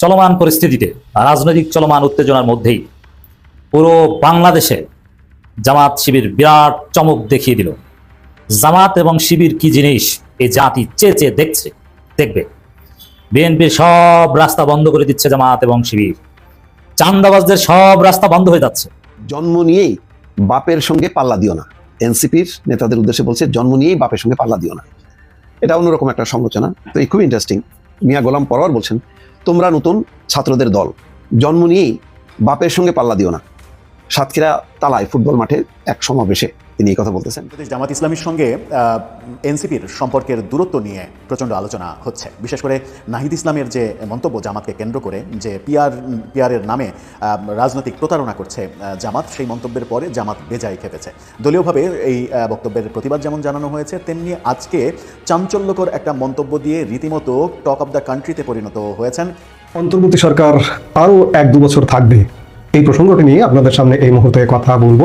চলমান পরিস্থিতিতে, রাজনৈতিক চলমান উত্তেজনার মধ্যেই পুরো বাংলাদেশে জামাত শিবির বিরাট চমক দেখিয়ে দিল। জামাত এবং শিবির কি জিনিস এই জাতি চেয়ে চেয়ে দেখছে, দেখবে। বিএনপির সব রাস্তা বন্ধ করে দিচ্ছে জামাত এবং শিবির। চান্দাবাজদের সব রাস্তা বন্ধ হয়ে যাচ্ছে। জন্ম নিয়েই বাপের সঙ্গে পাল্লা দিও না। এনসিপির নেতাদের উদ্দেশ্যে বলছে, জন্ম নিয়েই বাপের সঙ্গে পাল্লা দিও না। এটা অন্যরকম একটা সংরচনা তো এই খুব ইন্টারেস্টিং মিয়া গোলাম পরোয়ার বলছেন তোমরা নতুন ছাত্রদের দল। জন্ম নিয়েই বাপের সঙ্গে পাল্লা দিও না। সাতক্ষীরা তালায় ফুটবল মাঠে এক সমাবেশে তিনি এই কথা বলতেছেন। জামাত ইসলামীর সঙ্গে এনসিপির সম্পর্কের দূরত্ব নিয়ে প্রচণ্ড আলোচনা হচ্ছে। বিশেষ করে নাহিদ ইসলামের যে মন্তব্য জামাতকে কেন্দ্র করে যে পিয়ার পিয়ারের নামে আহ, রাজনৈতিক প্রতারণা করছে জামাত সেই মন্তব্যের পরে জামাত বেজায় খেপেছে। দলীয়ভাবে এই আহ, বক্তব্যের প্রতিবাদ যেমন জানানো হয়েছে তেমনি আজকে চাঞ্চল্যকর একটা মন্তব্য দিয়ে রীতিমতো টক অব দ্য কান্ট্রিতে পরিণত হয়েছেন। অন্তর্বর্তী সরকার আরও এক দু বছর থাকবে। এই প্রসঙ্গটি নিয়ে আপনাদের সামনে এই মুহূর্তে কথা বলব।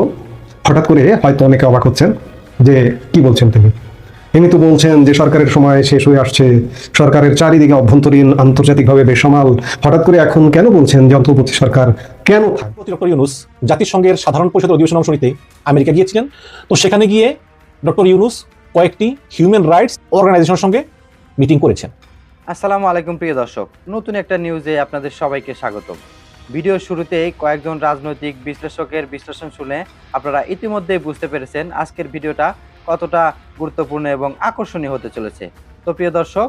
হঠাৎ করে হয়তো অনেকে অবাক হচ্ছেন যে কি বলছেন তিনি? ইনি তো বলছেন যে সরকারের সময় শেষ হয়ে আসছে সরকারের চারিদিকে অভ্যন্তরীণ আন্তর্জাতিকভাবে বেসামাল। হঠাৎ করে এখন কেন বলছেন যে অন্তর্বর্তী সরকার কেন থাকবে? প্রতি ডক্টর ইউনুস জাতিসংঘের সাধারণ পরিষদের অধিবেশন অংশ নিতে আমেরিকা গিয়েছিলেন। তো সেখানে গিয়ে ডক্টর ইউনুস কয়েকটি হিউম্যান রাইটস অর্গানাইজেশনের সঙ্গে মিটিং করেছেন। আসসালামু আলাইকুম প্রিয় দর্শক নতুন একটা নিউজে আপনাদের সবাইকে স্বাগতম। ভিডিওর শুরুতেই কয়েকজন রাজনৈতিক বিশ্লেষকের বিশ্লেষণ শুনে আপনারা ইতিমধ্যেই বুঝতে পেরেছেন আজকের ভিডিওটা কতটা গুরুত্বপূর্ণ এবং আকর্ষণীয় হতে চলেছে। তো প্রিয় দর্শক,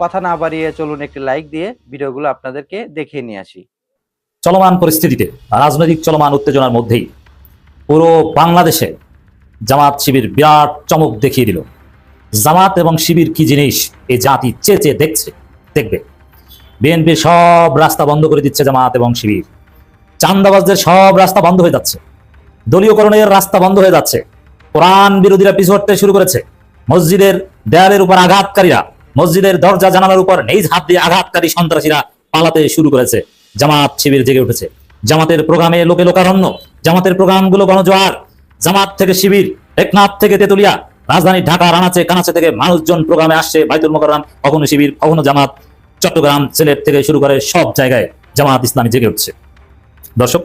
কথা না বাড়িয়ে চলুন একটি লাইক দিয়ে ভিডিওগুলো আপনাদেরকে দেখিয়ে নিয়ে আসি। চলমান পরিস্থিতিতে, রাজনৈতিক চলমান উত্তেজনার মধ্যেই পুরো বাংলাদেশে জামাত শিবির বিরাট চমক দেখিয়ে দিল। জামাত এবং শিবির কি জিনিস এই জাতি চেয়ে চেয়ে দেখছে, দেখবে। বিএনপির সব রাস্তা বন্ধ করে দিচ্ছে জামাত এবং শিবির। চান্দাবাজদের সব রাস্তা বন্ধ হয়ে যাচ্ছে। দলীয়করণের রাস্তা বন্ধ হয়ে যাচ্ছে। কোরআন বিরোধীরা পিছু হটতে শুরু করেছে। মসজিদের দেয়ালের উপর আঘাতকারীরা, মসজিদের দরজা জানালার উপর নিজ হাত দিয়ে আঘাতকারী সন্ত্রাসীরা পালাতে শুরু করেছে। জামাত শিবির জেগে উঠেছে। জামাতের প্রোগ্রামে লোকে লোকারণ্য। জামাতের প্রোগ্রামগুলো গণজোয়ার। জামাত থেকে শিবির টেকনাফ থেকে তেতুলিয়া। রাজধানী ঢাকা, রানাচে, কানাচে থেকে মানুষজন প্রোগ্রামে আসছে। বাইতুল মোকাররাম। কখনো শিবির, কখনো জামাত। চট্টগ্রাম, সিলেট থেকে শুরু করে সব জায়গায় জামাত ইসলামী জেগে উঠছে। দর্শক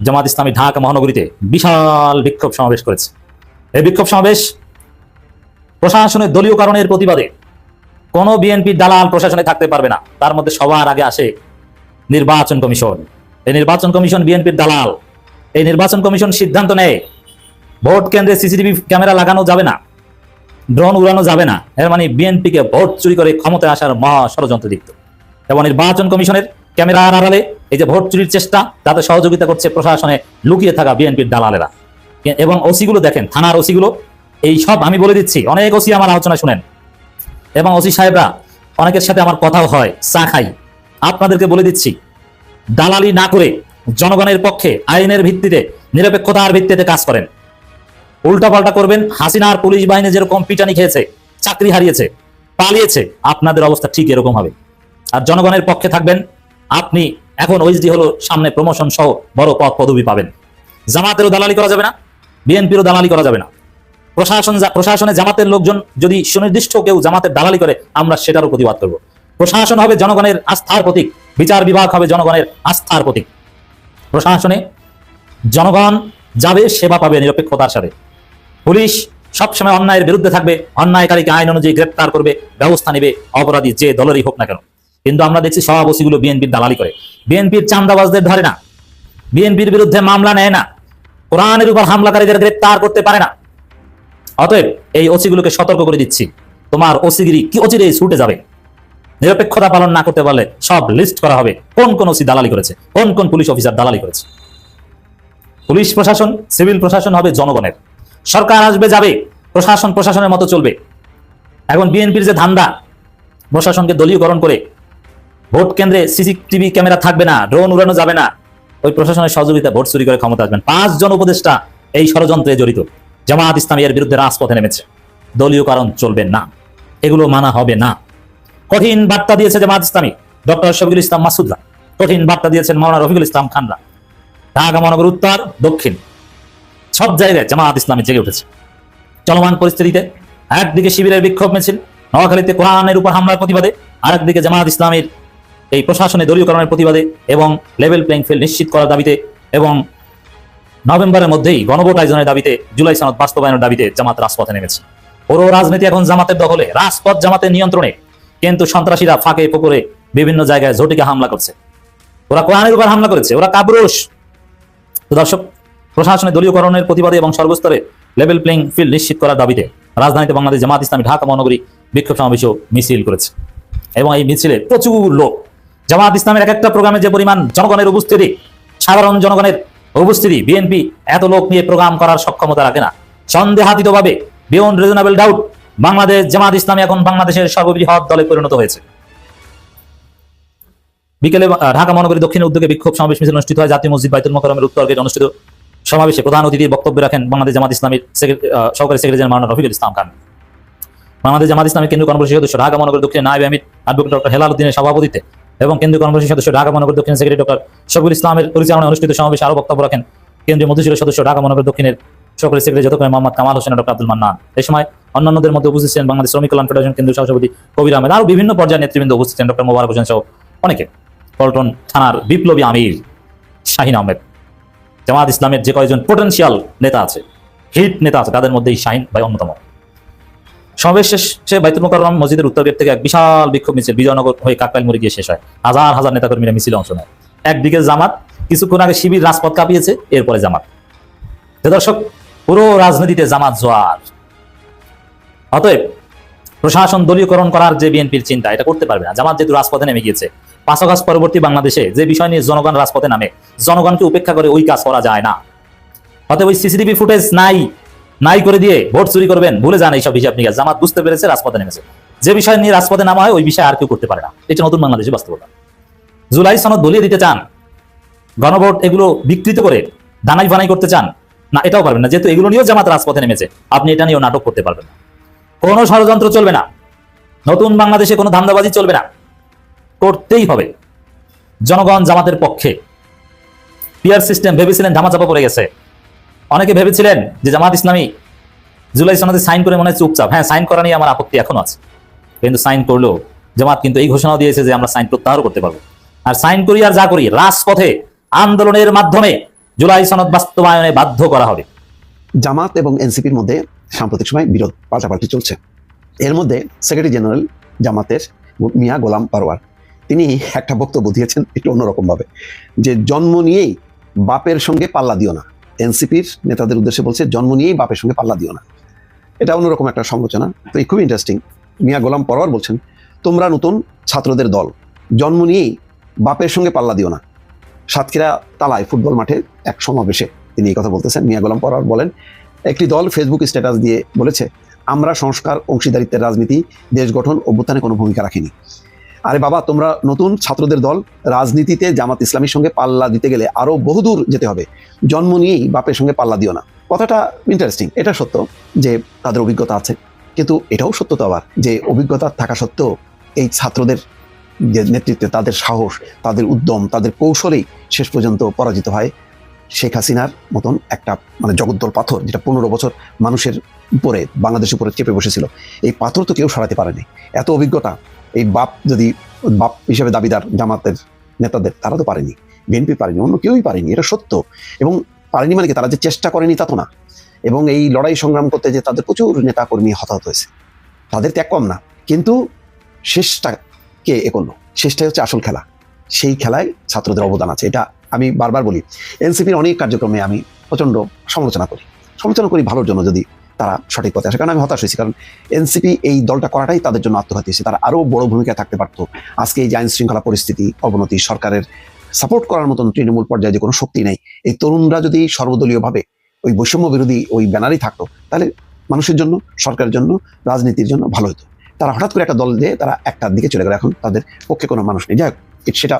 জামাত ইসলামী ঢাকা মহানগরীতে বিশাল বিক্ষোভ সমাবেশ করেছে। এই বিক্ষোভ সমাবেশ প্রশাসনের দলীয় কারণের প্রতিবাদে কোনো বিএনপি দালাল প্রশাসনে থাকতে পারবে না। তার মধ্যে সবার আগে আসে নির্বাচন কমিশন। এই নির্বাচন কমিশন বিএনপির দালাল। এই নির্বাচন কমিশন সিদ্ধান্ত নেয়, ভোট কেন্দ্রে সিসিটিভি ক্যামেরা লাগানো যাবে না। ড্রোন উড়ানো যাবে না। এর মানে বিএনপিকে ভোট চুরি করে ক্ষমতায় আসার মহা ষড়যন্ত্র দিত এবং নির্বাচন কমিশনের ক্যামেরার আড়ালে এই যে ভোট চুরির চেষ্টা, তাতে সহযোগিতা করছে প্রশাসনে লুকিয়ে থাকা বিএনপির দালালেরা। এবং ওসিগুলো দেখেন, থানার ওসিগুলো, এই সব আমি বলে দিচ্ছি, অনেক ওসি আমার আলোচনা শুনেন। এবং ওসি সাহেবরা, অনেকের সাথে আমার কথাও হয়, চা খাই। আপনাদেরকে বলে দিচ্ছি, দালালি না করে জনগণের পক্ষে আইনের ভিত্তিতে, নিরপেক্ষতার ভিত্তিতে কাজ করেন। উল্টাপাল্টা করবেন। হাসিনার পুলিশ বাহিনী যেরকম পিটানি খেয়েছে, চাকরি হারিয়েছে, পালিয়েছে, আপনাদের অবস্থা ঠিক এরকম হবে। আর জনগণের পক্ষে থাকবেন। আপনি এখন ওইচডি হলো সামনে প্রমোশন সহ বড় পদ পদবি পাবেন। জামাতেরও দালালি করা যাবে না, বিএনপিরও দালালি করা যাবে না। প্রশাসন প্রশাসনে জামাতের লোকজন যদি সুনির্দিষ্ট কেউ জামাতের দালালি করে, আমরা সেটারও প্রতিবাদ করব। প্রশাসন হবে জনগণের আস্থার প্রতীক, বিচার বিভাগ হবে জনগণের আস্থার প্রতীক। প্রশাসনে জনগণ যাবে, সেবা পাবে নিরপেক্ষতার সাথে। পুলিশ সবসময় অন্যায়ের বিরুদ্ধে থাকবে। অন্যায়কারীকে আইন অনুযায়ী গ্রেপ্তার করবে, ব্যবস্থা নেবে, অপরাধী যে দলেরই হোক না কেন। কিন্তু আমরা দেখছি সভাপতিগুলো বিএনপির দালালি করে। বিএনপির চান্দাবাজদের ধরে না। বিএনপির বিরুদ্ধে মামলা নেয় না। কোরআনের উপর হামলাকারীদের গ্রেপ্তার করতে পারে না। অতএব এই ওসিগুলোকে সতর্ক করে দিচ্ছি। তোমার ওসিগিরি কি অচিরে ছুটে যাবে? নিরপেক্ষতা পালন না করতে পারলে সব লিস্ট করা হবে। কোন কোন ওসি দালালি করেছে? কোন কোন পুলিশ অফিসার দালালি করেছে? পুলিশ প্রশাসন, সিভিল প্রশাসন হবে জনগণের। সরকার আসবে, যাবে, প্রশাসন প্রশাসনের মতো চলবে। এখন বিএনপির যে ধান্দা, প্রশাসনকে দলীয়করণ করে, ভোট কেন্দ্রে সিসিটিভি ক্যামেরা থাকবে না, ড্রোন উড়ানো যাবে না, ওই প্রশাসনের সহযোগিতা ভোট চুরি করে ক্ষমতা আসবেন। পাঁচজন উপদেষ্টা এই ষড়যন্ত্রে জড়িত জামাত ইসলামী এর বিরুদ্ধে রাজপথে নেমেছে। দলীয় কারণ চলবে না, এগুলো মানা হবে না। কঠিন বার্তা দিয়েছে জামাত ইসলামী, ডক্টর শফিকুল ইসলাম মাসুদরা। কঠিন বার্তা দিয়েছেন মাওলানা রফিকুল ইসলাম খানরা। ঢাকা মহানগর উত্তর, দক্ষিণ। সব জায়গায় জামাত ইসলামী জেগে উঠেছে। চলমান পরিস্থিতিতে একদিকে শিবিরের বিক্ষোভ মিছিল, নোয়াখালীতে কোরআনের উপর হামলার প্রতিবাদে, আরেকদিকে জামাত ইসলামের এই প্রশাসনে দলীয়করণের প্রতিবাদে এবং লেভেল প্লেইং ফিল্ড নিশ্চিত করার দাবিতে এবং নভেম্বরের মধ্যেই গণভোট আয়োজনের দাবিতে, জুলাই সনদ বাস্তবায়নের দাবিতে জামাত রাজপথে নেমেছে। পুরো রাজনীতি এখন জামাতের দখলে, রাজপথ জামাতের নিয়ন্ত্রণে। কিন্তু সন্ত্রাসীরা ফাঁকে পুকুরে বিভিন্ন জায়গায় ঝটিকা হামলা করছে। ওরা কোরআনের উপর হামলা করেছে, ওরা কাবরুষ। দর্শক প্রশাসনে দলীয়করণের প্রতিবাদে এবং সর্বস্তরে লেভেল প্লেইং ফিল্ড নিশ্চিত করার দাবিতে রাজধানীতে বাংলাদেশ জামাত ইসলামী ঢাকা মহানগরী বিক্ষোভ সমাবেশও মিছিল করেছে। এবং এই মিছিলে প্রচুর লোক। জামাত ইসলামের এক একটা প্রোগ্রামে যে পরিমাণ জনগণের উপস্থিতি, সাধারণ জনগণের উপস্থিতি বিএনপি এত লোক নিয়ে প্রোগ্রাম করার সক্ষমতা রাখে না। সন্দেহাতীতভাবে beyond reasonable doubt Bangladesh Jamaat Islami এখন বাংলাদেশের সর্ববৃহৎ দলে পরিণত হয়েছে। বিকেলে ঢাকা মহানগরী দক্ষিণের উদ্যোগে বিক্ষোভ সমাবেশ মিছিল অনুষ্ঠিত হয়। জাতীয় মসজিদ বাইতুল মোকারমের উত্তর গেটে অনুষ্ঠিত সমাবেশে প্রধান অতিথির বক্তব্য রাখেন বাংলাদেশ জামাত ইসলামীর সহকারী সেক্রেটারি মাওলানা রফিকুল ইসলাম খান। বাংলাদেশ জামাত ইসলামী কেন্দ্রীয় কর্মসূচি সদস্য, ঢাকা মহানগর দক্ষিণ নায়ব আমির আডভোকেট ডক্টর হেলাল উদ্দিনের সভাপতিত্বে এবং কেন্দ্রীয় কর্মসূচি সদস্য, ঢাকা মহানগর দক্ষিণ সেক্রেটারি ডক্টর শফিকুল ইসলামের পরিচালনায় অনুষ্ঠিত সমাবেশে আরও বক্তব্য রাখেন কেন্দ্রীয় মন্ত্রিসূর সদস্য, ঢাকা মহানগর দক্ষিণের সহকারী সেক্রেটারি যতক্ষণ মোহাম্মদ কামাল হোসেন ডক্টর আব্দুল মান্নান। এই সময় অন্যান্যদের মধ্যে উপস্থিত ছিলেন বাংলাদেশ শ্রমিক কল্যাণ ফেডারেশন কেন্দ্রীয় সভাপতি কবির আহমেদ আরও বিভিন্ন পর্যায়ের নেতৃবৃন্দ উপস্থিত ছিলেন ডক্টর মোবারক হোসেন সহ অনেকে। পল্টন থানার বিপ্লবী আমির শাহিন আহমেদ। জামাত ইসলামের যে কয়েকজন পোটেনশিয়াল নেতা আছে হিট নেতা আছে, তাদের মধ্যে এই শাহিন ভাই অন্যতম। সমাবেশ শেষে বাইতুল মসজিদের উত্তর গেট থেকে এক বিশাল বিক্ষোভ মিছিল, বিজয়নগর হয়ে কাকরাইল মোড়ে গিয়ে শেষ হয়। হাজার হাজার নেতাকর্মীরা মিছিলে অংশ নেয়। একদিকে জামাত, কিছুক্ষণ আগে শিবির রাজপথ কাঁপিয়েছে, এরপরে জামাত। দর্শক, পুরো রাজনীতিতে জামাত জোয়ার। অতএব প্রশাসন দলীয়করণ করার যে বিএনপির চিন্তা, এটা করতে পারবে না। জামাত যেহেতু রাজপথে নেমে গিয়েছে পাঁচ পরবর্তী বাংলাদেশে যে বিষয় নিয়ে জনগণ রাজপথে নামে, জনগণকে উপেক্ষা করে ওই কাজ করা যায় না। অতএব ওই সিসিটিভি ফুটেজ নাই নাই করে দিয়ে ভোট চুরি করবেন, ভুলে যান এইসব হিসাব নিকাশ জামাত বুঝতে পেরেছে, রাজপথে নেমেছে। যে বিষয় নিয়ে রাজপথে নামা হয়, ওই বিষয়ে আর কেউ করতে পারে না। এটা নতুন বাংলাদেশের বাস্তবতা। জুলাই সনদ বলিয়ে দিতে চান, গণভোট এগুলো বিকৃত করে দানাই ফানাই করতে চান, না, এটাও পারবেন না। যেহেতু এগুলো নিয়েও জামাত রাজপথে নেমেছে, আপনি এটা নিয়েও নাটক করতে পারবেন না। কোনো ষড়যন্ত্র চলবে না। নতুন বাংলাদেশে কোনো ধান্দাবাজি চলবে না। করতেই হবে। জনগণ জামাতের পক্ষে। পিয়ার সিস্টেম ভেবেছিলেন ধামাচাপা পড়ে গেছে। অনেকে ভেবেছিলেন যে জামাত ইসলামী জুলাই সনদে সাইন করে মনে হয় চুপচাপ। হ্যাঁ সাইন করা নিয়ে আমার আপত্তি এখনও আছে। কিন্তু সাইন করল জামাত কিন্তু এই ঘোষণাও দিয়েছে যে আমরা সাইন প্রত্যাহার করতে পারব। আর সাইন করি আর যা করি, রাজপথে আন্দোলনের মাধ্যমে জুলাই সনদ বাস্তবায়নে বাধ্য করা হবে। জামাত এবং এনসিপির মধ্যে সাম্প্রতিক সময় বিরোধ পাল্টাপাল্টি চলছে। এর মধ্যে সেক্রেটারি জেনারেল জামাতের মিয়া গোলাম পারোয়ার তিনি একটা বক্তব্য দিয়েছেন একটু অন্যরকম ভাবে যে জন্ম নিয়েই বাপের সঙ্গে পাল্লা দিও না। এনসিপির নেতাদের উদ্দেশ্যে বলছে, জন্ম নিয়েই বাপের সঙ্গে পাল্লা দিও না। এটা অন্যরকম একটা সমালোচনা। তো এই খুব ইন্টারেস্টিং মিয়া গোলাম পরোয়ার বলছেন, তোমরা নতুন ছাত্রদের দল, জন্ম নিয়েই বাপের সঙ্গে পাল্লা দিও না। সাতক্ষীরা তালায় ফুটবল মাঠে এক সমাবেশে তিনি এই কথা বলতেছেন। মিয়া গোলাম পরোয়ার বলেন, একটি দল ফেসবুক স্ট্যাটাস দিয়ে বলেছে, আমরা সংস্কার অংশীদারিত্বের রাজনীতি, দেশ গঠন, অভ্যুত্থানে কোনো ভূমিকা রাখিনি। আরে বাবা, তোমরা নতুন ছাত্রদের দল রাজনীতিতে জামাত ইসলামীর সঙ্গে পাল্লা দিতে গেলে আরও বহুদূর যেতে হবে। জন্ম নিয়েই বাপের সঙ্গে পাল্লা দিও না। কথাটা ইন্টারেস্টিং এটা সত্য যে তাদের অভিজ্ঞতা আছে। কিন্তু এটাও সত্য তো আবার যে অভিজ্ঞতা থাকা সত্ত্বেও এই ছাত্রদের যে নেতৃত্বে তাদের সাহস, তাদের উদ্যম, তাদের কৌশলেই শেষ পর্যন্ত পরাজিত হয় শেখ হাসিনার মতন একটা মানে জগদ্দল পাথর যেটা পনেরো বছর মানুষের উপরে, বাংলাদেশের উপরে চেপে বসেছিল। এই পাথর তো কেউ সরাতে পারেনি। এত অভিজ্ঞতা এই বাপ যদি বাপ হিসেবে দাবিদার জামাতের নেতাদের, তারা তো পারেনি। বিএনপি পারেনি, অন্য কেউই পারেনি, এটা সত্য। এবং পারেনি মানে কি? তারা যে চেষ্টা করেনি তা তো না। এবং এই লড়াই সংগ্রাম করতে যে তাদের প্রচুর নেতা কর্মী হতাহত হয়েছে। তাদের ত্যাগ কম না। কিন্তু শেষটা কে এ করল শেষটাই হচ্ছে আসল খেলা। সেই খেলায় ছাত্রদের অবদান আছে। এটা আমি বারবার বলি। এনসিপির অনেক কার্যক্রমে আমি প্রচণ্ড সমালোচনা করি। সমালোচনা করি ভালোর জন্য যদি তারা সঠিক পথে আসে। কারণ আমি হতাশ হয়েছি। কারণ এনসিপি এই দলটা করাটাই তাদের জন্য আত্মঘাতী হয়েছে। তারা আরও বড় ভূমিকা থাকতে পারতো। আজকে এই যে আইন শৃঙ্খলা পরিস্থিতি অবনতি সরকারের সাপোর্ট করার মতন তৃণমূল পর্যায়ে যে কোনো শক্তি নেই এই তরুণরা যদি সর্বদলীয়ভাবে ওই বৈষম্য বিরোধী ওই ব্যানারই থাকতো তাহলে মানুষের জন্য সরকারের জন্য রাজনীতির জন্য ভালো হতো। তারা হঠাৎ করে একটা দল দিয়ে তারা একটার দিকে চলে গেল। এখন তাদের পক্ষে কোনো মানুষ নেই। যাই হোক, সেটা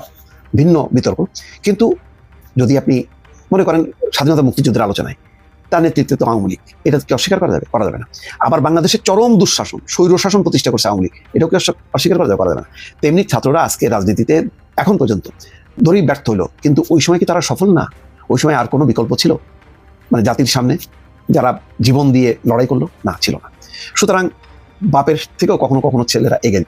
ভিন্ন বিতর্ক। কিন্তু যদি আপনি মনে করেন স্বাধীনতা মুক্তিযুদ্ধের আলোচনায় তার নেতৃত্বে তো আওয়ামী লীগ। এটা কি অস্বীকার করা যাবে? করা যাবে না। আবার বাংলাদেশের চরম দুঃশাসন স্বৈরশাসন প্রতিষ্ঠা করছে আওয়ামী লীগ। এটাও কি অস্বীকার করা যাবে? করা যাবে না। তেমনি ছাত্ররা আজকে রাজনীতিতে, এখন পর্যন্ত ধরেই ব্যর্থ হলো। কিন্তু ওই সময় কি তারা সফল না? ওই সময় আর কোনো বিকল্প ছিল? মানে জাতির সামনে যারা জীবন দিয়ে লড়াই করল? না, ছিল না। সুতরাং বাপের থেকেও কখনো কখনো ছেলেরা এগিয়ে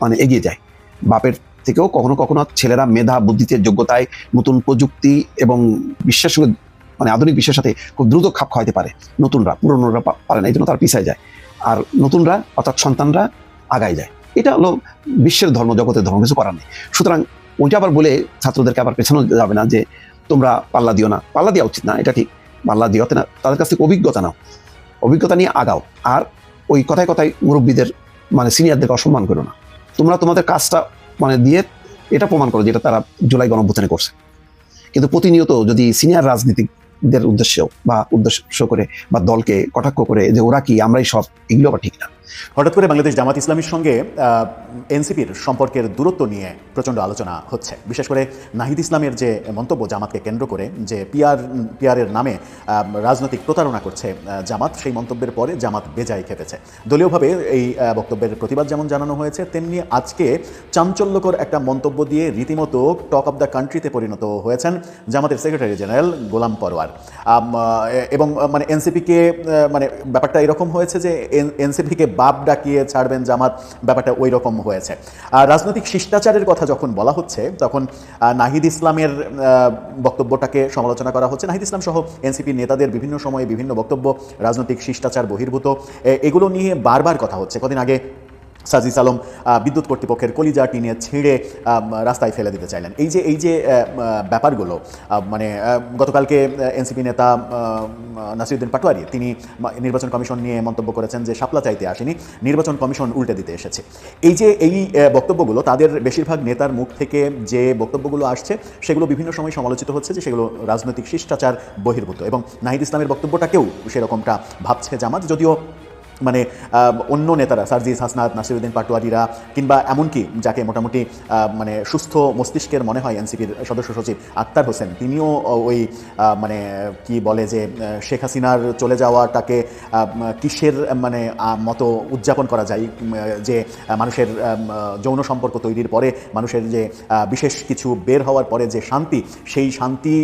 মানে এগিয়ে যায়। বাপের থেকেও কখনো কখনো ছেলেরা মেধা, বুদ্ধিতে, যোগ্যতায় নতুন প্রযুক্তি এবং বিশ্বের সঙ্গে মানে আধুনিক বিশ্বের সাথে খুব দ্রুত খাপ খাওয়াইতে পারে। নতুনরা, পুরনোরা পারে না, এই জন্য তারা পিছায় যায়। আর নতুনরা, অর্থাৎ সন্তানরা আগায় যায়। এটা হলো বিশ্বের ধর্ম, জগতের ধর্ম, কিছু করার নেই। সুতরাং ওইটা আবার বলে ছাত্রদেরকে আবার পেছানো যাবে না যে তোমরা পাল্লা দিও না। পাল্লা দেওয়া উচিত না, এটা ঠিক। পাল্লা দিওতে না, তাদের কাছ থেকে অভিজ্ঞতা নাও। অভিজ্ঞতা নিয়ে আগাও। আর ওই কথায় কথায় মুরব্বীদের মানে সিনিয়রদেরকে অসম্মান করো না। তোমরা তোমাদের কাজটা মানে দিয়ে এটা প্রমাণ করো যেটা তারা জুলাই গণঅভ্যুত্থানে করছে। কিন্তু প্রতিনিয়ত যদি সিনিয়র রাজনীতিকদের উদ্দেশ্য বা উদ্দেশ্য করে বা দলকে কটাক্ষ করে যে ওরা কি, আমরাই সব, এগুলো আবার ঠিক না। হঠাৎ করে বাংলাদেশ জামাত ইসলামীর সঙ্গে এনসিপির সম্পর্কের দূরত্ব নিয়ে প্রচণ্ড আলোচনা হচ্ছে। বিশেষ করে নাহিদ ইসলামের যে মন্তব্য জামাতকে কেন্দ্র করে, যে পিয়ার পিয়ারের নামে রাজনৈতিক প্রতারণা করছে জামাত, সেই মন্তব্যের পরে জামাত বেজায় খেপেছে। দলীয়ভাবে এই বক্তব্যের প্রতিবাদ যেমন জানানো হয়েছে, তেমনি আজকে চাঞ্চল্যকর একটা মন্তব্য দিয়ে রীতিমতো টক অফ দ্য কান্ট্রিতে পরিণত হয়েছেন জামাতের সেক্রেটারি জেনারেল গোলাম পরোয়ার। এবং মানে এনসিপিকে মানে ব্যাপারটা এরকম হয়েছে যে এনসিপিকে বাপ ডাকিয়ে ছাড়বেন জামাত, ব্যাপারটা ওই রকম হয়েছে। আর রাজনৈতিক শিষ্টাচারের কথা যখন বলা হচ্ছে, তখন নাহিদ ইসলামের বক্তব্যটাকে সমালোচনা করা হচ্ছে। নাহিদ ইসলাম সহ এনসিপি নেতাদের বিভিন্ন সময়ে বিভিন্ন বক্তব্য, রাজনৈতিক শিষ্টাচার বহির্ভূত। এগুলো নিয়ে বারবার কথা হচ্ছে। কদিন আগে সাজিস আলম বিদ্যুৎ কর্তৃপক্ষের কলিজা টিনে ছিঁড়ে রাস্তায় ফেলে দিতে চাইলেন। এই যে এই যে ব্যাপারগুলো মানে গতকালকে এনসিপি নেতা নাসিরুদ্দিন পাটোয়ারি, তিনি নির্বাচন কমিশন নিয়ে মন্তব্য করেছেন যে শাপলা চাইতে আসেনি, নির্বাচন কমিশন উল্টে দিতে এসেছে। এই যে, এই বক্তব্যগুলো, তাদের বেশিরভাগ নেতার মুখ থেকে যে বক্তব্যগুলো আসছে, সেগুলো বিভিন্ন সময় সমালোচিত হচ্ছে যে সেগুলো রাজনৈতিক শিষ্টাচার বহির্ভূত। এবং নাহিদ ইসলামের বক্তব্যটাকেও সেরকমটা ভাবছে জামাত, যদিও মানে অন্য নেতারা, সার্জিস হাসনাত, নাসিরুদ্দিন পাটোয়ারিরা, কিংবা এমনকি যাকে মোটামুটি মানে সুস্থ মস্তিষ্কের মনে হয় এনসিপির সদস্য সচিব আক্তার হোসেন, তিনিও ওই মানে কি বলে যে শেখ হাসিনার চলে যাওয়াটাকে কিসের মানে মতো উদযাপন করা যায় যে মানুষের যৌন সম্পর্ক তৈরির পরে, মানুষের যে বিশেষ কিছু বের হওয়ার পরে যে শান্তি, সেই শান্তি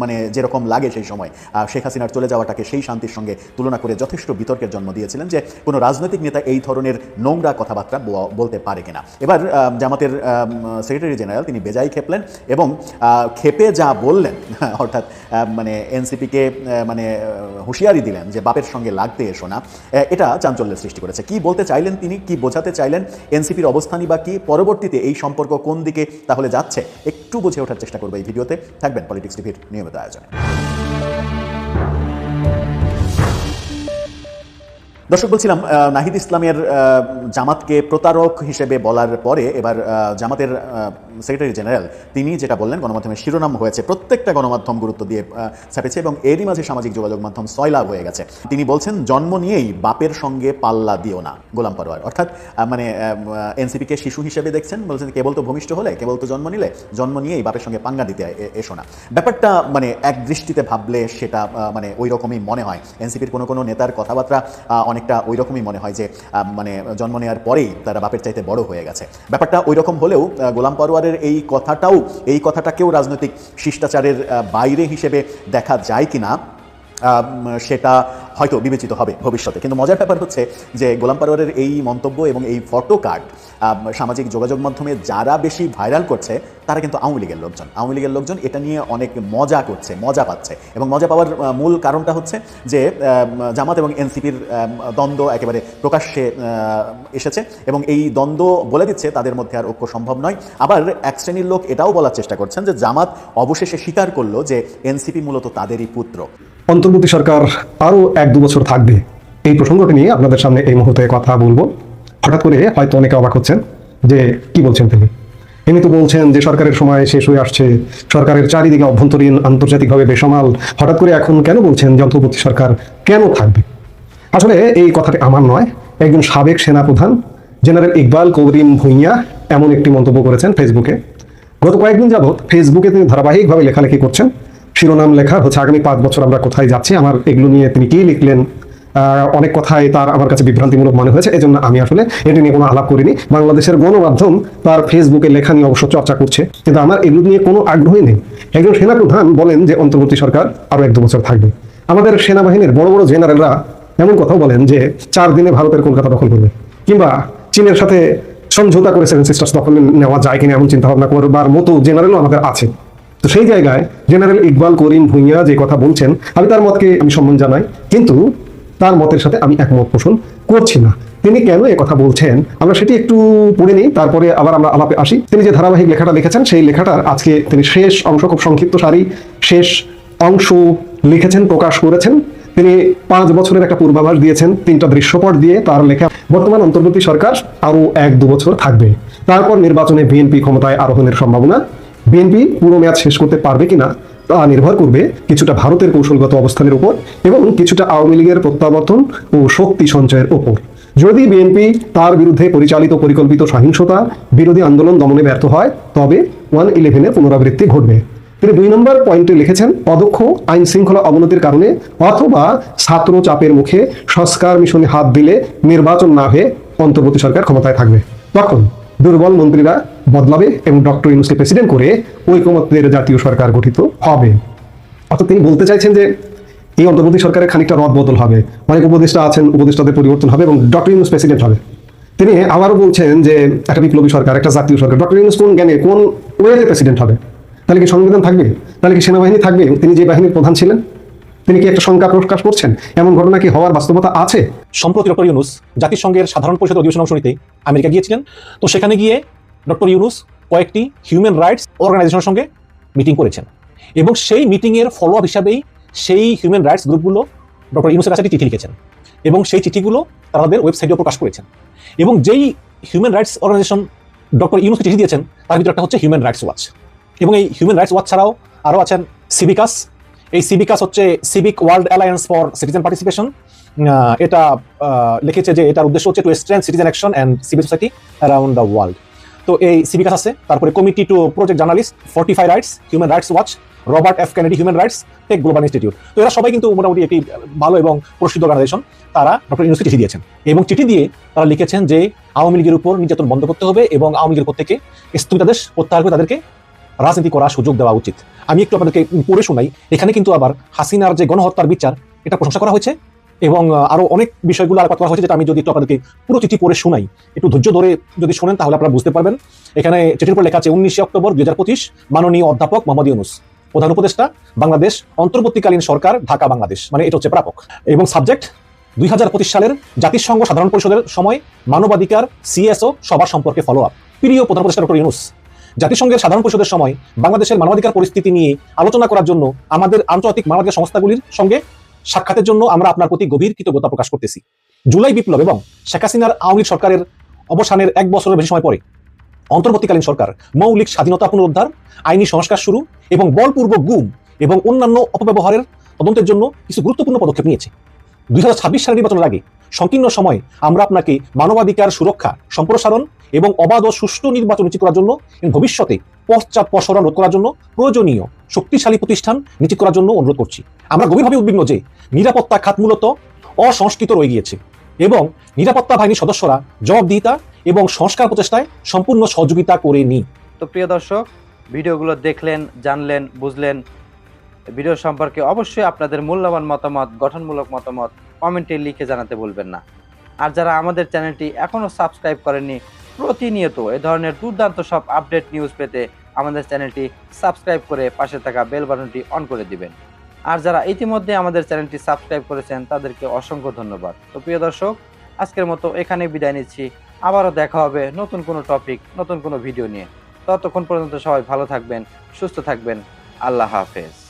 মানে যেরকম লাগে সেই সময় শেখ হাসিনার চলে যাওয়াটাকে সেই শান্তির সঙ্গে তুলনা করে যথেষ্ট বিতর্কের জন্ম দিয়েছিলেন যে কোনো রাজনৈতিক নেতা এই ধরনের নোংরা কথাবার্তা বলতে পারে কিনা। এবার জামাতের সেক্রেটারি জেনারেল তিনি বেজায় খেপলেন এবং খেপে যা বললেন, অর্থাৎ মানে এনসিপিকে মানে হুঁশিয়ারি দিলেন যে বাপের সঙ্গে লাগতে এসো না এটা চাঞ্চল্যের সৃষ্টি করেছে। কি বলতে চাইলেন তিনি? কি বোঝাতে চাইলেন? এনসিপির অবস্থানই বা কি? পরবর্তীতে এই সম্পর্ক কোন দিকে তাহলে যাচ্ছে? একটু বুঝে ওঠার চেষ্টা করব এই ভিডিওতে। থাকবেন পলিটিক্স টিভির নিয়মিত আয়োজনে। দর্শক বলছিলাম নাহিদ ইসলামের জামাতকে প্রতারক হিসেবে বলার পরে এবার জামাতের সেক্রেটারি জেনারেল তিনি যেটা বললেন গণমাধ্যমের শিরোনাম হয়েছে প্রত্যেকটা গণমাধ্যম গুরুত্ব দিয়ে ছাপেছে এবং এরই মাঝে সামাজিক যোগাযোগ মাধ্যম সয়লাভ হয়ে গেছে। তিনি বলছেন জন্ম নিয়েই বাপের সঙ্গে পাল্লা দিও না গোলাম পরোয়ার। অর্থাৎ মানে এনসিপিকে শিশু হিসেবে দেখছেন বলছেন কেবল তো ভূমিষ্ঠ হলে কেবল তো জন্ম নিলে জন্ম নিয়েই বাপের সঙ্গে পাঙ্গা দিতে এসো না। ব্যাপারটা মানে এক দৃষ্টিতে ভাবলে সেটা মানে ওই রকমই মনে হয়। এনসিপির কোনো কোনো নেতার কথাবার্তা আহ, অনেকটা ওই রকমই মনে হয় যে মানে জন্ম নেওয়ার পরেই তারা বাপের চাইতে বড় হয়ে গেছে। ব্যাপারটা ওই রকম হলেও গোলাম পরোয়ারের এই কথাটাও, এই কথাটাকেও রাজনৈতিক শিষ্টাচারের বাইরে হিসেবে দেখা যায় কিনা সেটা হয়তো বিবেচিত হবে ভবিষ্যতে। কিন্তু মজার ব্যাপার হচ্ছে যে গোলাম পারোয়ারের এই মন্তব্য এবং এই ফটো কার্ড সামাজিক যোগাযোগ মাধ্যমে যারা বেশি ভাইরাল করছে, তারা কিন্তু আওয়ামী লীগের লোকজন। আওয়ামী লীগের লোকজন এটা নিয়ে অনেক মজা করছে, মজা পাচ্ছে। এবং মজা পাওয়ার মূল কারণটা হচ্ছে যে জামাত এবং এনসিপির দ্বন্দ্ব একেবারে প্রকাশ্যে এসেছে এবং এই দ্বন্দ্ব বলে দিচ্ছে তাদের মধ্যে আর ঐক্য সম্ভব নয়। আবার এক শ্রেণির লোক এটাও বলার চেষ্টা করছেন যে জামাত অবশেষে স্বীকার করল যে এনসিপি মূলত তাদেরই পুত্র। অন্তর্বর্তী সরকার আরও এক দু বছর থাকবে। এই প্রসঙ্গটি নিয়ে আপনাদের সামনে এই মুহূর্তে কথা বলব। হঠাৎ করে হয়তো অনেকে অবাক হচ্ছেন যে কি বলছেন তিনি। ইনি তো বলছেন যে সরকারের সময় শেষ হয়ে আসছে, সরকারের চারিদিকে অভ্যন্তরীণ আন্তর্জাতিকভাবে বেসামাল। হঠাৎ করে এখন কেন বলছেন যে অন্তর্বর্তী সরকার কেন থাকবে? আসলে এই কথাটি আমার নয়, একজন সাবেক সেনাপ্রধান, জেনারেল ইকবাল করিম ভুইয়া এমন একটি মন্তব্য করেছেন ফেসবুকে। গত কয়েকদিন যাবৎ ফেসবুকে তিনি ধারাবাহিকভাবে লেখালেখি করছেন। শিরোনাম লেখা হচ্ছে, আগামী পাঁচ বছর আমরা কোথায় যাচ্ছি? আমার এগুলো নিয়ে তিনি কি লিখলেন? অনেক কথাই তার আমার কাছে বিভ্রান্তিমূলক মনে হয়েছে, এজন্য আমি আসলে এটি নিয়ে কোনো আলাপ করিনি। বাংলাদেশের গণমাধ্যম তার ফেসবুকে লেখা নিয়ে অবশ্য চর্চা করছে, কিন্তু আমার এগুলো নিয়ে কোনো আগ্রহই নেই। একজন সেনাপ্রধান বলেন যে, অন্তর্বর্তী সরকার আরও এক দু বছর থাকবে। আমাদের সেনাবাহিনীর বড় বড় জেনারেলরা এমন কথাও বলেন যে, চার দিনে ভারতের কলকাতা দখল করবে, কিংবা চীনের সাথে সমঝোতা করে সেভেন সিস্টার্স দখলে নেওয়া যায় কিনা এমন চিন্তা ভাবনা করবার মতো জেনারেলও আমাদের আছে। তো সেই জায়গায় জেনারেল ইকবাল করিম ভুঁইয়া যে কথা বলছেন, আমি তার মতকে আমি সম্মান জানাই, কিন্তু তার মতের সাথে আমি একমত পোষণ করছি না। তিনি কেন এ কথা বলছেন? আমরা সেটি একটু পড়ে নিই, তারপরে আবার আমরা আলাপে আসি। তিনি যে ধারাবাহিক লেখাটা লিখেছেন, সেই লেখাটার আজকে তিনি শেষ অংশ, খুব সংক্ষিপ্ত সারি, শেষ অংশ লিখেছেন, প্রকাশ করেছেন। তিনি পাঁচ বছরের একটা পূর্বাভাস দিয়েছেন, তিনটা দৃশ্যপট দিয়ে তার লেখা। বর্তমান অন্তর্বর্তী সরকার আরও এক দু বছর থাকবে। তারপর নির্বাচনে বিএনপি ক্ষমতায় আরোহণের সম্ভাবনা। বিএনপি পুরো মেয়াদ শেষ করতে পারবে কিনা তা নির্ভর করবে কিছুটা ভারতের কৌশলগত অবস্থানের উপর এবং কিছুটা আওয়ামী লীগের প্রত্যাবর্তন ও শক্তি সঞ্চয়ের উপর। যদি বিএনপি তার বিরুদ্ধে পরিচালিত পরিকল্পিত সহিংসতা, বিরোধী আন্দোলন দমনে ব্যর্থ হয়, তবে ওয়ান ইলেভেনের পুনরাবৃত্তি ঘটবে। তিনি দুই নম্বর পয়েন্টে লিখেছেন, অদক্ষ, আইন শৃঙ্খলা অবনতির কারণে অথবা ছাত্র চাপের মুখে সংস্কার মিশনে হাত দিলে নির্বাচন না হয়ে অন্তর্বর্তী সরকার ক্ষমতায় থাকবে। তখন দুর্বল মন্ত্রীরা বদলাবে এবং ডক্টর ইউনুসকে প্রেসিডেন্ট করে ঐকমত্যের জাতীয় সরকার গঠিত হবে। অর্থাৎ তিনি বলতে চাইছেন যে এই অন্তর্বর্তী সরকারের খানিকটা রদ বদল হবে। অনেক উপদেষ্টা আছেন, উপদেষ্টাদের পরিবর্তন হবে এবং ডক্টর ইউনুস প্রেসিডেন্ট হবে। তিনি আবারও বলছেন যে একটা বিপ্লবী সরকার, একটা জাতীয় সরকার, ডক্টর ইউনুস কোন জ্ঞানে, কোন ওয়েতে প্রেসিডেন্ট হবে? তাহলে কি সংবিধান থাকবে? তাহলে কি সেনাবাহিনী থাকবে? তিনি যে বাহিনীর প্রধান ছিলেন? তিনি কি একটা শঙ্কা প্রকাশ করছেন? এমন ঘটনা কি হওয়ার বাস্তবতা আছে? সম্প্রতি ডক্টর ইউনুস জাতিসংঘের সাধারণ পরিষদ অধিবেশন অংশ নিতে আমেরিকা গিয়েছিলেন। তো সেখানে গিয়ে ডক্টর ইউনুস কয়েকটি হিউম্যান রাইটস অর্গানাইজেশনের সঙ্গে মিটিং করেছেন। এবং সেই মিটিংয়ের ফলো আপ হিসাবেই সেই হিউম্যান রাইটস গ্রুপগুলো ডক্টর ইউনুসের কাছে চিঠি লিখেছেন। এবং সেই চিঠিগুলো তাদের ওয়েবসাইটেও প্রকাশ করেছেন। এবং যেই হিউম্যান রাইটস অর্গানাইজেশন ডক্টর ইউনুসকে চিঠি দিয়েছেন, তার ভিতরে একটা হচ্ছে হিউম্যান রাইটস ওয়াচ। এবং এই হিউম্যান রাইটস ওয়াচ ছাড়াও আরও আছেন সিভিকাস এই সিভিকাস হচ্ছে civic world alliance for citizen participation. এটা লিখেছে যে এটার উদ্দেশ্য হচ্ছে to strength citizen action and civil society around the world তো এই সিভিকাস আছে। তারপরে committee to project journalist fortify rights human rights watch Robert F Kennedy human rights tech global institute তো এরা সবাই কিন্তু মোটামুটি একটি ভালো এবং প্রসিদ্ধ অর্গানাইজেশন তারা ডক্টর ইউনুসকে চিঠি দিয়েছেন। এবং চিঠি দিয়ে তারা লিখেছেন যে আওয়ামী লীগের উপর নির্যাতন বন্ধ করতে হবে এবং আওয়ামী লীগের থেকে স্থগিতাদেশ প্রত্যাহার করে তাদেরকে রাজনীতি করার সুযোগ দেওয়া উচিত। আমি একটু আপনাদেরকে পড়ে শোনাই। এখানে কিন্তু আবার হাসিনার যে গণহত্যার বিচার, এটা প্রশংসা করা হয়েছে। এবং আহ, আরও অনেক বিষয়গুলো আর করা হয়েছে যেটা আমি যদি একটু আপনাদেরকে পুরো চিঠি পড়ে শোনাই। একটু ধৈর্য ধরে যদি শোনেন তাহলে আপনারা বুঝতে পারবেন। এখানে চিঠির উপর লেখা আছে উনিশে অক্টোবর দুই হাজার পঁচিশ মাননীয় অধ্যাপক মোহাম্মদ ইউনুস প্রধান উপদেষ্টা বাংলাদেশ অন্তর্বর্তীকালীন সরকার ঢাকা বাংলাদেশ। মানে এটা হচ্ছে প্রাপক। এবং সাবজেক্ট দুই হাজার পঁচিশ সালের জাতিসংঘ সাধারণ পরিষদের সময় মানবাধিকার সিএসও সভা সম্পর্কে ফলো আপ প্রিয় প্রধান উপদেষ্টা ডক্টর ইউনুস জাতিসংঘের সাধারণ পরিষদের সময় বাংলাদেশের মানবাধিকার পরিস্থিতি নিয়ে আলোচনা করার জন্য আমাদের আন্তর্জাতিক মানবাধিকার সংস্থাগুলির সঙ্গে সাক্ষাতের জন্য আমরা আপনার প্রতি গভীর কৃতজ্ঞতা প্রকাশ করতেছি। জুলাই বিপ্লব এবং শেখ হাসিনার আওয়ামী সরকারের অবসানের এক বছরের বেশি সময় পরে অন্তর্বর্তীকালীন সরকার মৌলিক স্বাধীনতা পুনরুদ্ধার, আইনি সংস্কার শুরু এবং বলপূর্বক গুম এবং অন্যান্য অপব্যবহারের তদন্তের জন্য কিছু গুরুত্বপূর্ণ পদক্ষেপ নিয়েছে। দু হাজার ছাব্বিশ সালের নির্বাচনের আগে সংকীর্ণ সময় আমরা আপনাকে মানবাধিকার সুরক্ষা, সম্প্রসারণ এবং অবাধ ও সুষ্ঠু নির্বাচন নিশ্চিত করার জন্য এবং ভবিষ্যতে পশ্চাৎ প্রসারণ রোধ করার জন্য প্রয়োজনীয় শক্তিশালী প্রতিষ্ঠান নিশ্চিত করার জন্য অনুরোধ করছি। আমরা গভীরভাবে উদ্বিগ্ন যে নিরাপত্তা খাত মূলত অসংস্কৃত রয়ে গিয়েছে এবং নিরাপত্তা বাহিনীর সদস্যরা জবাবদিহিতা এবং সংস্কার প্রচেষ্টায় সম্পূর্ণ সহযোগিতা করে করেনি। তো প্রিয় দর্শক, ভিডিওগুলো দেখলেন, জানলেন, বুঝলেন, ভিডিও সম্পর্কে অবশ্যই আপনাদের মূল্যবান মতামত, গঠনমূলক মতামত কমেন্টে লিখে জানাতে বলবেন না। আর যারা আমাদের চ্যানেলটি এখনও সাবস্ক্রাইব করেননি প্রতিনিয়ত এ ধরনের দুর্দান্ত সব আপডেট নিউজ পেতে আমাদের চ্যানেলটি সাবস্ক্রাইব করে পাশে থাকা বেল বাটনটি অন করে দিবেন। আর যারা ইতিমধ্যে আমাদের চ্যানেলটি সাবস্ক্রাইব করেছেন, তাদেরকে অসংখ্য ধন্যবাদ। তো প্রিয় দর্শক, আজকের মতো এখানে বিদায় নিচ্ছি। আবারও দেখা হবে নতুন কোনো টপিক নতুন কোনো ভিডিও নিয়ে। ততক্ষণ পর্যন্ত সবাই ভালো থাকবেন, সুস্থ থাকবেন। আল্লাহ হাফেজ।